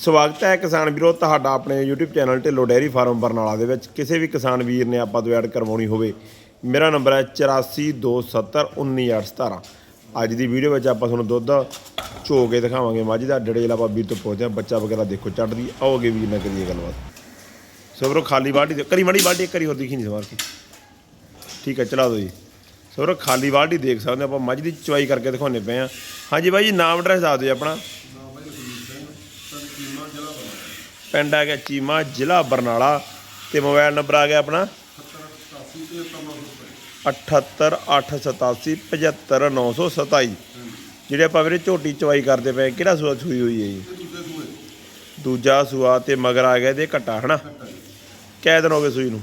ਸਵਾਗਤ ਹੈ ਕਿਸਾਨ ਵੀਰੋ, ਤੁਹਾਡਾ ਆਪਣੇ YouTube channel Dhillon dairy farm Barnala ਦੇ ਵਿੱਚ। ਕਿਸੇ ਵੀ ਕਿਸਾਨ ਵੀਰ ਨੇ ਆਪਾਂ ਤੋਂ ਐਡ ਕਰਵਾਉਣੀ ਹੋਵੇ, ਮੇਰਾ ਨੰਬਰ ਹੈ 8427191817 ਅੱਜ ਦੀ ਵੀਡੀਓ ਵਿੱਚ ਆਪਾਂ ਤੁਹਾਨੂੰ ਦੁੱਧ ਝੋ ਕੇ ਦਿਖਾਵਾਂਗੇ। ਮੱਝ ਦਾ ਡੜੇਲ ਆਪਾਂ ਵੀਰ ਤੋਂ ਪੁੱਛਦੇ ਹਾਂ, ਬੱਚਾ ਵਗੈਰਾ ਦੇਖੋ ਚੜਦੀ ਆਓਗੇ ਵੀਰ ਨਾਲ ਕਰੀਏ ਗੱਲਬਾਤ। ਸੋ ਸੋਬਰੋ ਖਾਲੀ ਬਾਲਟੀ ਦੇ ਕਰੀ ਮੜੀ ਬਾਲਟੀ ਇੱਕ ਵਾਰੀ ਹੋਰ ਦਿਖੀ ਨਹੀਂ ਸਵਾਰ ਕੇ। ਠੀਕ ਹੈ, ਚਲਾ ਦਿਓ ਜੀ। ਸੋਬਰੋ ਖਾਲੀ ਬਾਲਟੀ ਦੇਖ ਸਕਦੇ ਹਾਂ ਆਪਾਂ, ਮੱਝ ਦੀ ਚੁਆਈ ਕਰਕੇ ਦਿਖਾਉਣੇ ਪਏ ਆ ਹਾਂਜੀ ਬਾਈ ਜੀ, ਨਾਮ ਐਡਰੈਸ ਦੱਸ ਦਿਓ ਆਪਣਾ। ਪਿੰਡ ਆ ਗਿਆ ਚੀਮਾ ਜ਼ਿਲ੍ਹਾ ਬਰਨਾਲਾ ਤੇ ਮੋਬਾਈਲ ਨੰਬਰ ਆ ਗਿਆ ਆਪਣਾ 78887 ਜਿਹੜੇ ਆਪਾਂ ਵੀਰੇ ਝੋਟੀ ਚਵਾਈ ਕਰਦੇ ਪਏ ਕਿਹੜਾ ਸੂਆ ਸੂਈ ਹੋਈ ਹੈ ਜੀ? ਦੂਜਾ ਸੂਆ ਤੇ ਮਗਰ ਆ ਗਿਆ ਇਹਦੇ ਘਟਾ ਹਨਾ? ਕਿੰਨੇ ਦਿਨ ਹੋ ਗਏ ਸੂਈ ਨੂੰ?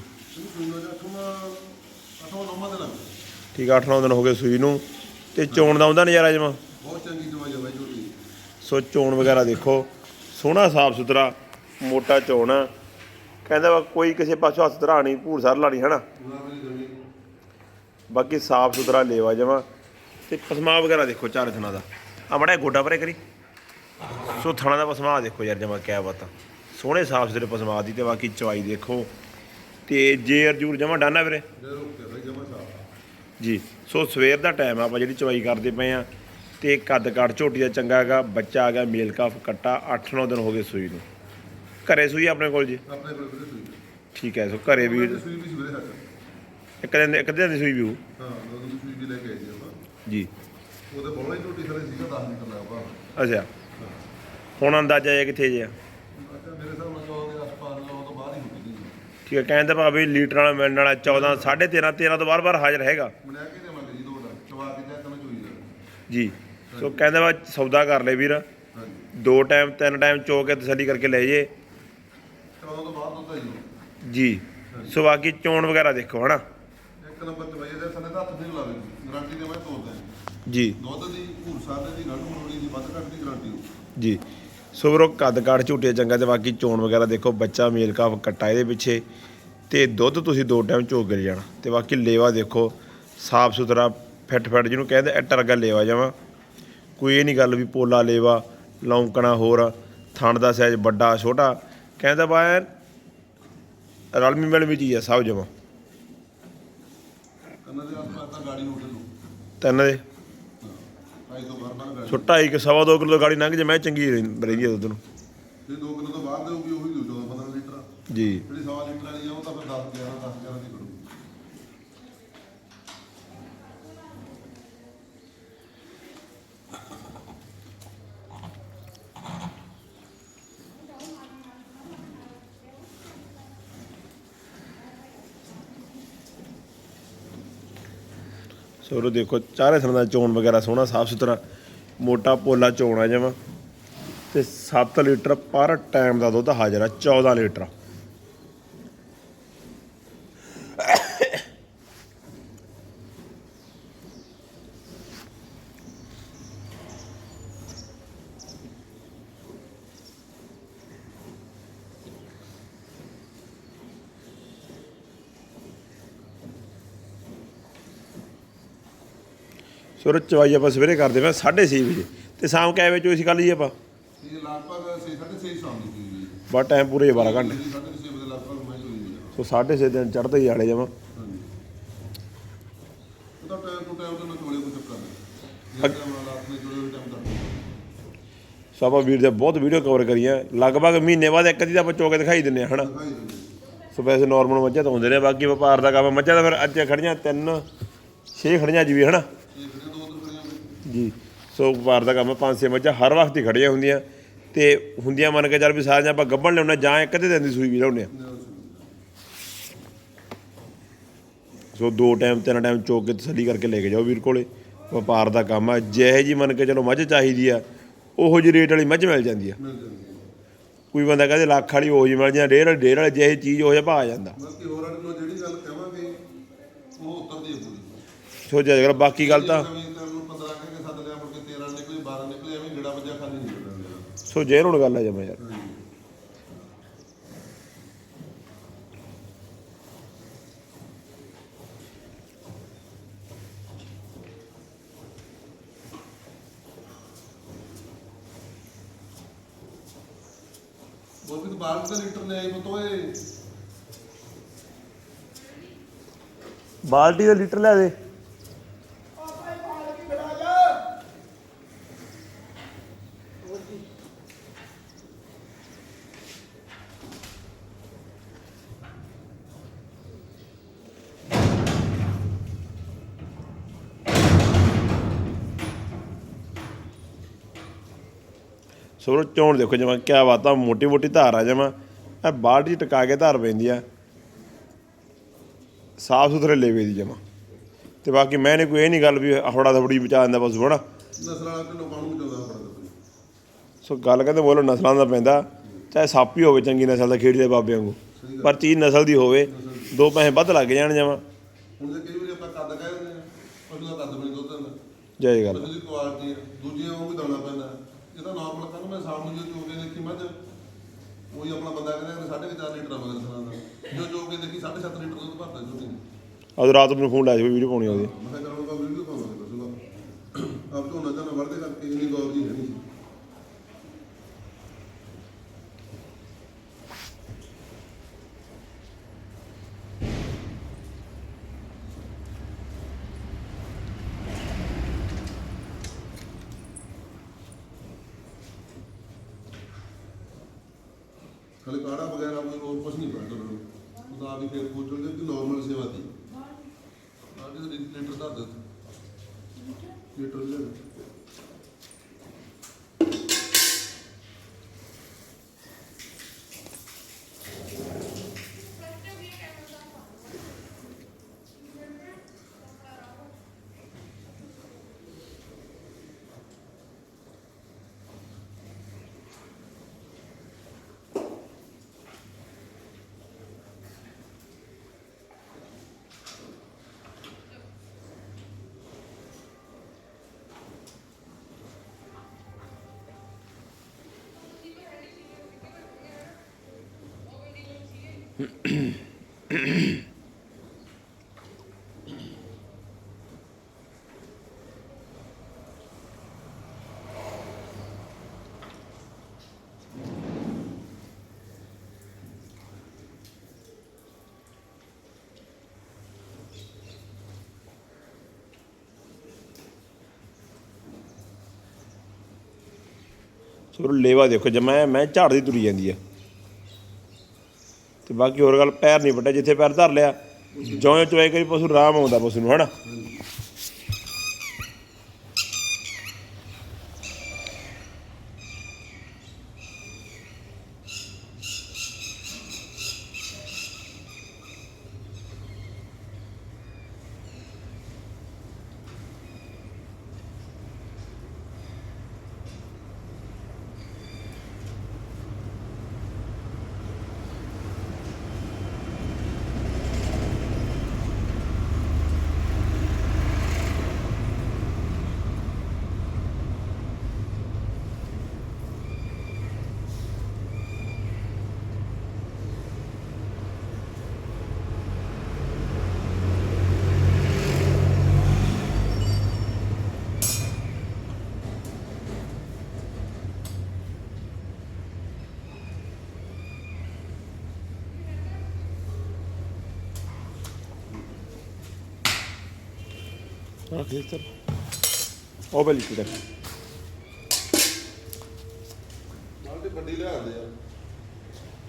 ਠੀਕ ਆ 8-9 ਦਿਨ ਹੋ ਗਏ ਸੂਈ ਨੂੰ। ਤੇ ਚੋਣ ਦਾ ਆਉਂਦਾ ਨਜ਼ਾਰਾ ਜਮਾ? ਬਹੁਤ ਚੰਗੀ ਦਵਾਈ ਹੈ ਬਾਈ ਝੋਟੀ। ਸੋ ਚੋਣ ਵਗੈਰਾ ਦੇਖੋ ਸੋਹਣਾ ਸਾਫ਼ ਸੁਥਰਾ। ਮੋਟਾ ਚੋਣ ਕਹਿੰਦਾ ਵਾ, ਕੋਈ ਕਿਸੇ ਪਾਸੋਂ ਹੱਥ ਧਰਾਣੀ ਭੂਰ ਸਰ ਲਾਣੀ, ਹਨਾ? ਪੂਰਾ ਬਾਕੀ ਸਾਫ਼ ਸੁਥਰਾ ਲੇਵਾ ਜਮਾ। ਤੇ ਪਸਮਾ ਵਗੈਰਾ ਦੇਖੋ, ਚਾਰੇ ਥਣਾ ਦਾ। ਆ ਮੜਾ ਗੋਡਾ ਪਰੇ ਕਰੀ। ਸੋ ਥਣਾ ਦਾ ਪਸਮਾ ਦੇਖੋ ਯਾਰ ਜਮਾ, ਕਿਆ ਬਾਤ ਸੋਹਣੇ ਸਾਫ਼ ਸੁਥਰੇ ਪਸਮਾ ਦੀ ਤੇ ਬਾਕੀ ਚਵਾਈ ਦੇਖੋ। ਤੇ ਜੇ ਅਰਜੂਰ ਜਮਾ ਡਾਨਾ ਵੀਰੇ? ਜੀ, ਸੋ ਸਵੇਰ ਦਾ ਟਾਈਮ ਆ, ਆਪਾਂ ਜਿਹੜੀ ਚਵਾਈ ਕਰਦੇ ਪਏ ਆ। ਤੇ ਕੱਦ ਕਾਠ ਝੋਟੀ ਦਾ ਚੰਗਾ ਹੈਗਾ, ਬੱਚਾ ਆ ਗਿਆ, ਮੇਲ ਕਾਫ ਕੱਟਾ 8-9 ਦਿਨ ਹੋ ਗਏ ਸੂਈ ਨੂੰ। ਘਰੇ ਸੂਈ ਆਪਣੇ ਕੋਲ ਜੀ? ਆਪਣੇ ਕੋਲ ਵੀਰੇ ਸੂਈ ਠੀਕ ਹੈ ਸੋ ਘਰੇ ਵੀ ਤੇ ਸੂਈ ਵੀ ਸੀ ਵੀਰੇ ਹੱਥ ਇੱਕ ਦਿਨ ਇੱਕ ਦਿਨ ਦੀ ਸੂਈ ਵੀ ਹਾਂ ਦੋ ਦਿਨ ਦੀ ਸੂਈ ਵੀ ਲੈ ਕੇ ਆਈ ਜੀ ਆਪਾਂ। ਜੀ। ਉਹਦੇ ਬੋਲਾ ਝੋਟੀ ਸਾਰੇ ਸੀਗਾ 10 ਲੀਟਰ ਲੱਗਾ ਆਪਾਂ। ਅੱਛਾ। ਹੁਣ ਅੰਦਾਜ਼ਾ ਇਹ ਕਿੱਥੇ ਜੇ ਆ ਅੱਛਾ ਮੇਰੇ ਹਿਸਾਬ ਨਾਲ ਜੋ ਉਹਦੇ ਆਸ-ਪਾਸ ਲੋ ਤੋਂ ਬਾਹਰ ਹੀ ਹੁੰਦੀ ਠੀਕ ਹੈ ਕਹਿੰਦੇ ਭਾਵੇਂ ਲੀਟਰ ਵਾਲਾ ਮਿਲਣ ਵਾਲਾ 14 13.5 13 ਤੋਂ ਬਾਰ-ਬਾਰ ਹਾਜ਼ਰ ਹੈਗਾ। ਮੈਂ ਕਿ ਦੇਵਾਂਗੇ ਜੀ ਦੋ ਦਾ ਚਵਾ ਕੇ ਜਾਂ ਤੈਨੂੰ ਚੋਈ ਜਾ ਜੀ। ਸੋ ਕਹਿੰਦੇ ਵਾ ਸੌਦਾ ਕਰ ਲੈ ਵੀਰ। ਦੋ ਟਾਈਮ ਤਿੰਨ ਟਾਈਮ ਚੋ ਕੇ ਤਸੱਲੀ ਕਰਕੇ ਲੈ ਜੇ। ਚਵਾ ਤੋਂ ਬਾਅਦ ਦੁੱਧ ਆਈ ਜੀ? ਸੋ ਬਾਕੀ ਚੋਣ ਵਗੈਰਾ ਦੇਖੋ ਹਨਾ? ਇੱਕ ਨੰਬਰ ਤੇ ਇਹਦੇ ਸਨੇ ਤਾਂ ਹੱਥ ਨਹੀਂ ਲਾਵੇ ਗਾਰੰਟੀ ਦੇ ਮੈਂ ਤੋੜਦਾ ਜੀ। ਦੀ ਦੁੱਧ ਦੀ ਭੂਰ ਸਾਦੇ ਦੀ ਗੰਢ ਮੋੜੀ ਦੀ ਵੱਧ ਘੱਟ ਦੀ ਗਾਰੰਟੀ ਜੀ। ਸੋ ਵੀਰੋ ਕੱਦ ਕਾਠ ਝੂਟੇ ਚੰਗਾ ਤੇ ਬਾਕੀ ਚੋਣ ਵਗੈਰਾ ਦੇਖੋ ਬੱਚਾ ਮੇਲ ਕਾਫ ਕੱਟਾ ਇਹਦੇ ਪਿੱਛੇ ਤੇ ਦੁੱਧ ਤੁਸੀਂ ਦੋ ਟਾਈਮ ਚੋਕ ਕਰ ਜਾਣਾ। ਤੇ ਬਾਕੀ ਲੇਵਾ ਦੇਖੋ ਸਾਫ਼ ਸੁਥਰਾ ਫਿੱਟ ਫਿੱਟ ਜਿਹਨੂੰ ਕਹਿੰਦੇ ਐਟਰ ਵਰਗਾ ਲੇਵਾ ਜਾਵਾ ਕੋਈ ਇਹ ਨਹੀਂ ਗੱਲ ਵੀ ਪੋਲਾ ਲੇਵਾ ਲੌਂਕਣਾ ਹੋਰ ਥਣ ਦਾ ਸਾਈਜ਼ ਵੱਡਾ ਛੋਟਾ। ਕਹਿੰਦਾ ਬਾ ਐਨ ਰਲਮੀ ਮਿਲਵੀ ਚੀਜ਼ ਆ ਸਭ ਜਮਾ। ਕੰਨਾਂ ਦੇ ਆਸ-ਪਾਸ ਤਾਂ ਗਾੜੀ ਉੱਡ ਲੂ ਤਿੰਨ ਦੇ। ਢਾਈ ਤੋਂ ਬਾਹਰ ਬਾਹਰ ਗਾੜੀ। ਛੋਟਾ ਇੱਕ ਸਵਾ ਦੋ ਕਿਲੋ ਗਾੜੀ ਲੰਘ ਜੇ ਮੈਂ ਚੰਗੀ ਰਹਿੰਦੀ ਰਹਿੰਦੀ ਆ ਦੁੱਧ ਨੂੰ। ਜੇ 2 ਕਿਲੋ ਤੋਂ ਬਾਹਰ ਦੇਊਗੀ ਉਹੀ ਦੂ 14 15 ਲੀਟਰ। ਜੀ। ਜਿਹੜੀ 100 ਲੀਟਰ ਵਾਲੀ ਆ ਉਹ ਤਾਂ ਫਿਰ 10 11 10 11 ਦੀ ਕਰੂ ਸੋ ਉਹ ਦੇਖੋ, ਚਾਰੇ ਥਾਂ ਦਾ ਚੋਣ ਵਗੈਰਾ ਸੋਹਣਾ, ਸਾਫ਼ ਸੁਥਰਾ, ਮੋਟਾ ਪੋਲਾ ਚੋਣ ਆ ਜਾਵਾ। ਤੇ 7 ਲੀਟਰ ਪਰ ਟਾਈਮ ਦਾ ਦੁੱਧ ਹਾਜ਼ਰ ਆ 14 ਲੀਟਰ। ਸੋ ਚਵਾਈ ਆਪਾਂ ਸਵੇਰੇ ਕਰਦੇ ਪਏ 6:30 ਵਜੇ। ਤੇ ਸ਼ਾਮ ਕੈ ਵਜੇ ਚੋਈ ਸੀ ਕੱਲ ਜੀ ਆਪਾਂ? ਇਹ ਲਗਭਗ 6 6.5 ਸ਼ਾਮ ਦੀ ਹੈ। ਬਾ ਟਾਈਮ ਪੂਰੇ 12 ਘੰਟੇ। 6.5 ਵਜੇ ਲਗਭਗ ਮੈਂ ਹੋਈ ਹੈ। ਸੋ 6:30 ਦਿਨ ਚੜ੍ਹਦੇ ਹੀ ਆਲੇ ਜਾਵਾਂ। ਹਾਂਜੀ। ਉਹਦਾ ਟਾਈਮ ਟੂ ਟਾਈਮ ਤੇ ਮੈਂ ਜੇ ਟਾਈਮ ਸੋ ਆਪਾਂ ਵੀਰ ਦੇ ਬਹੁਤ ਵੀਡੀਓ ਕਵਰ ਕਰੀਆਂ। ਲਗਭਗ ਮਹੀਨੇ ਬਾਅਦ ਇੱਕ ਅੱਧੀ ਤਾਂ ਆਪਾਂ ਚੋ ਕੇ ਦਿਖਾਈ ਦਿੰਨੇ ਆ ਹਨਾ? ਦਿਖਾਈ ਦਿੰਦੇ ਸੋ ਵੈਸੇ ਨਾਰਮਲ ਮੱਝਾਂ ਤਾਂ ਹੁੰਦੇ ਨੇ ਬਾਕੀ ਵਪਾਰ ਦਾ ਕੰਮ ਮੱਝਾਂ ਤਾਂ ਫਿਰ ਅੱਜ ਖੜੀਆਂ ਤਿੰਨ ਛੇ ਖੜੀਆਂ ਜੀ ਵੀ ਹਨਾ ਇਹ ਫਿਰ ਦੋ ਦੋ ਕਰੀਆਂ ਵੀ ਜੀ। ਸੋ ਵਪਾਰ ਦਾ ਕੰਮ ਪੰਜ ਛੇ ਮੱਝਾਂ ਹਰ ਵਕਤ ਹੀ ਖੜੀਆਂ ਹੁੰਦੀਆਂ। ਤੇ ਹੁੰਦੀਆਂ ਮੰਨ ਕੇ ਚੱਲ ਵੀ ਸਾਰੀਆਂ ਆਪਾਂ ਗੱਭਣ ਲਿਆਉਣਾ ਜਾਂ ਇੱਕ ਅੱਧੇ ਦਿਨ ਦੀ ਸੂਈ ਵੀ ਲਿਆਉਂਦੇ ਆ। ਸੋ ਦੋ ਟਾਈਮ ਤਿੰਨ ਟਾਈਮ ਚੋਕ ਕੇ ਤਸੱਲੀ ਕਰਕੇ ਲੈ ਕੇ ਜਾਓ ਵੀਰ ਕੋਲੇ। ਵਪਾਰ ਦਾ ਕੰਮ ਆ ਜਿਹੇ ਜੀ ਮੰਨ ਕੇ ਚਲੋ ਮੱਝ ਚਾਹੀਦੀ ਆ ਉਹੋ ਜਿਹੀ ਰੇਟ ਵਾਲੀ ਮੱਝ ਮਿਲ ਜਾਂਦੀ ਆ। ਹੈ ਕੋਈ ਬੰਦਾ ਕਹਿੰਦੇ ਲੱਖ ਵਾਲੀ ਉਹੋ ਜਿਹੀ ਮਿਲ ਜਾਂਦੀ ਡੇਢ ਵਾਲੀ ਡੇਢ ਵਾਲੀ ਜਿਹੇ ਚੀਜ਼ ਉਹ ਜਿਹਾ ਭਾਅ ਆ ਜਾਂਦਾ। ਬਾਕੀ ਹੋਰ ਅਗਲੋ ਜਿਹੜੀ ਗੱਲ ਕਹਾਂਗੇ ਉਹ ਉੱਤਰਦੀ ਹੈ ਪੂਰੀ। ਸੋ ਜੇ ਅਗਰ ਬਾਕੀ ਗੱਲ ਤਾਂ ਨਵੀਂ ਤੇ ਨੂੰ 15 ਕਹਿੰਦੇ ਸੱਦ ਲਿਆ ਮੁੜ ਕੇ 13 ਨਿਕਲੇ 12 ਨਿਕਲੇ ਐਵੇਂ ਗੇੜਾ ਵੱਜਾ ਖਾਲੀ ਨਹੀਂ ਹੁੰਦਾ ਸੋ ਜੇ ਹੁਣ ਗੱਲ ਆ ਜਮਾ ਯਾਰ। ਗੁਰਪ੍ਰੀਤ ਬਾਲਟੀ ਦਾ ਲੀਟਰ ਲੈ ਆਈ ਬਤੋਏ ਬਾਲਟੀ ਦਾ ਲੀਟਰ ਲੈ ਦੇ। ਸੋ ਚੋਣ ਦੇਖੋ ਜਮਾ ਕਿਆ ਬਾਤ ਆ ਮੋਟੀ ਮੋਟੀ ਧਾਰ ਆ ਜਮਾ। ਇਹ ਬਾਲਟੀ 'ਚ ਟਕਾ ਕੇ ਧਾਰ ਪੈਂਦੀ ਆ। ਸਾਫ਼ ਸੁਥਰੇ ਲੇਵੇ ਦੀ ਜਮਾ। ਤੇ ਬਾਕੀ ਮੈਂ ਨੇ ਕੋਈ ਇਹ ਨਹੀਂ ਗੱਲ ਵੀ ਹਫੜਾ ਦਫੜੀ ਬਚਾ ਦਿੰਦਾ ਪਸ਼ੂ ਹਨਾ? ਨਸਲ ਵਾਲਾ ਤੇ ਲੋਕਾਂ ਨੂੰ ਬਚਾਉਂਦਾ ਆਪਣਾ ਦੱਸੋ ਸੋ ਗੱਲ ਕਹਿੰਦੇ ਬੋਲੋ ਨਸਲਾਂ ਦਾ ਪੈਂਦਾ। ਚਾਹੇ ਸੱਪ ਹੀ ਹੋਵੇ ਚੰਗੀ ਨਸਲ ਦਾ ਖੇੜੀ ਦੇ ਬਾਬੇ ਵਾਂਗੂ। ਪਰ ਚੀਜ਼ ਨਸਲ ਦੀ ਹੋਵੇ ਦੋ। ਪੈਸੇ ਵੱਧ ਲੱਗ ਜਾਣ ਜਮਾ। ਹੁਣ ਜੇ ਕਈ ਵਾਰੀ ਆਪਾਂ ਕੱਦ ਕਹਿ ਦਿੰਦੇ ਆ ਪਸ਼ੂ ਦਾ ਕੱਦ ਬਣੀ ਦੁੱਧ ਦਿੰਦਾ। ਜੈ ਗੱਲ। ਪਸ਼ੂ ਦੀ ਕੁਆਲਿਟੀ ਆ, ਦੂਜੀਆਂ ਉਹ ਵੀ ਦਾਣਾ ਪੈਂਦਾ। ਇਹ ਤਾਂ ਨਾਰਮਲ ਕੱਲ ਮੈਂ ਸ਼ਾਮ ਨੂੰ ਜੋ ਚੋ ਕੇ ਦੇਖੀ ਮੱਝ ਉਹੀ ਆਪਣਾ ਬੰਦਾ ਕਹਿੰਦਾ ਸਾਢੇ ਕੁ ਚਾਰ ਲੀਟਰ ਆ ਮਗਰ ਸਰਾਂ ਦਾ। ਜੋ ਚੋ ਕੇ ਦੇਖੀ 7.5 ਲੀਟਰ ਦੁੱਧ ਭਰਦਾ ਨੇ ਅੱਜ ਰਾਤ ਨੂੰ ਫੋਨ ਲੈ ਜਾਓ ਵੀਡੀਓ ਪਾਉਣੀ ਉਹਦੀ। ਮੈਂ ਕਿਹਾ ਵੀਡੀਓ ਪਾਵਾਂਗੇ ਪਸ਼ੂ ਦਾ ਆਪ ਝੋਨਾ ਝੋਨਾ ਵੜਦੇ ਕਰਕੇ ਇੰਨੀ ਗੌਰ ਜੀ ਹੈ ਹਲੇ ਕਾੜਾ ਵਗੈਰਾ ਕੋਈ ਹੋਰ ਕੁਝ ਨਹੀਂ ਪੜਦਾ ਤੁਹਾਨੂੰ ਉਹ ਤਾਂ ਆਪ ਹੀ ਫੇਰ ਪੂਛ ਚੁੱਕੇ ਕਿ ਨਾਰਮਲ ਸੇਵਾ ਦੀ। ਆਹ ਲੀਟਰ ਧਰ ਦੇ ਲੀਟਰ ਲੈ ਸੋ ਲੇਵਾ ਦੇਖੋ ਜਮਾ ਮੈਂ ਝਾੜਦੀ ਤੁਰੀ ਜਾਂਦੀ ਆ। ਤੇ ਬਾਕੀ ਹੋਰ ਗੱਲ ਪੈਰ ਨਹੀਂ ਵੱਡਾ ਜਿੱਥੇ ਪੈਰ ਧਰ ਲਿਆ। ਜਿਉਂ ਚੋਏ ਕਰੀ ਪਸ਼ੂ ਆਰਾਮ ਆਉਂਦਾ ਪਸ਼ੂ ਨੂੰ, ਹਨਾ? ਦੇ ਇੱਧਰ। ਉਹ ਬਲੀ ਨਾਲ ਤੇ ਵੱਡੀ ਲਿਆ ਆ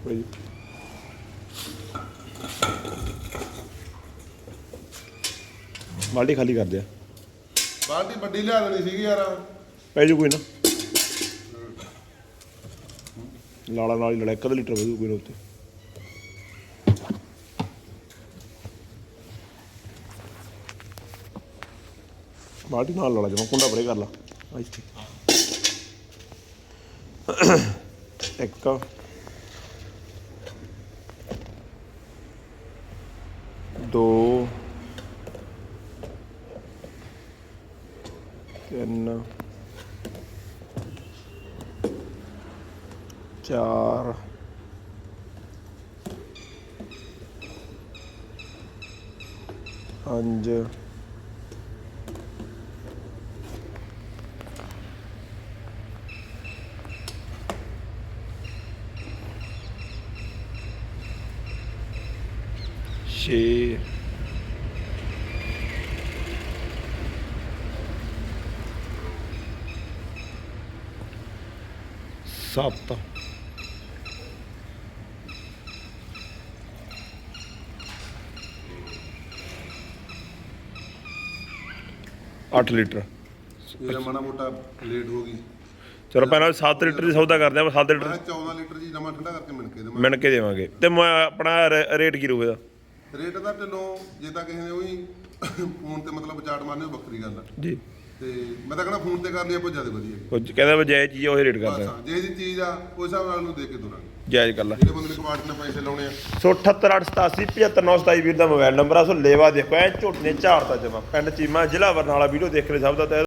ਬਈ ਬਾਲਟੀ ਖਾਲੀ ਕਰ ਦਿਆ ਬਾਲਟੀ ਵੱਡੀ ਲਿਆ ਦੇਣੀ ਸੀਗੀ ਯਾਰ। ਪੈ ਜੂ ਕੋਈ ਨਾ। ਲਾਲਾ ਨਾਲ ਹੀ ਲੜਾ ਇੱਕ ਅੱਧਾ ਲੀਟਰ ਵਧੂ ਕੋਈ ਨਾ ਉੱਤੇ। ਬਾਲਟੀ ਨਾਲ ਲਾ ਲੜਾ ਜਮਾ, ਕੁੰਡਾ ਪਰੇ ਕਰ ਲਾ। ਆ ਇੱਥੇ। ਇੱਕ ਦੋ। ਤਿੰਨ। ਚਾਰ। ਪੰਜ। ਛੇ। ਸੱਤ। ਅੱਠ ਲੀਟਰ। ਇਹ ਮਾੜਾ ਮੋਟਾ ਲੇਟ ਹੋ ਗਈ। ਚਲੋ ਪਹਿਲਾਂ 7 ਲੀਟਰ ਦੀ ਸੌਦਾ ਕਰਦੇ ਆਪਾਂ 7 ਲੀਟਰ ਮੈਂ 14 ਲੀਟਰ ਜੀ ਨਵਾਂ ਠੰਡਾ ਕਰਕੇ ਮਿਣ ਕੇ ਦੇਵਾਂ ਮਿਣ ਕੇ ਦੇਵਾਂਗੇ। ਤੇ ਮੈਂ ਆਪਣਾ ਰੇਟ ਕੀ ਰਹੂਗਾ ਰੇਟ ਦਾ ਢਿੱਲੋਂ ਜੇ ਤਾਂ ਕਿਸੇ ਨੇ ਉਹੀ ਫੋਨ ਤੇ ਮਤਲਬ ਚਾਟ ਮਾਰਨੇ ਉਹ ਵੱਖਰੀ ਗੱਲ ਆ। ਜੀ। ਤੇ ਮੈਂ ਤਾਂ ਕਹਣਾ ਫੋਨ ਤੇ ਕਰ ਲਈ ਆਪਾਂ ਜ਼ਿਆਦਾ ਵਧੀਆ। ਉਹ ਕਹਿੰਦਾ ਵੀ ਜਾਇਜ਼ ਚੀਜ਼ ਆ, ਉਹੀ ਰੇਟ ਬਸ ਕਰਦਾ ਹਾਂ, ਜੇ ਦੀ ਚੀਜ਼ ਆ ਉਸ ਹਿਸਾਬ ਨਾਲ ਨੂੰ ਦੇ ਕੇ ਤੁਰਾਂਗੇ ਜਾਇਜ਼ ਕਰ ਲਾ ਜਿਹੜੇ ਬੰਦੇ ਨੇ ਕਮਾਟ ਨਾਲ ਪੈਸੇ ਲਾਉਣੇ ਆ। ਸੋ 78887 75927 ਵੀਰ ਦਾ ਮੋਬਾਈਲ ਨੰਬਰ ਆ ਸੋ ਲੇਵਾ ਦੇਖੋ ਐ ਝੋਟਨੇ ਝਾੜਦਾ ਜਮਾ। ਪਿੰਡ ਚੀਮਾ ਜ਼ਿਲ੍ਹਾ ਬਰਨਾਲਾ ਵੀਡੀਓ ਦੇਖ ਰਹੇ ਸਭ ਦਾ ਤਹਿ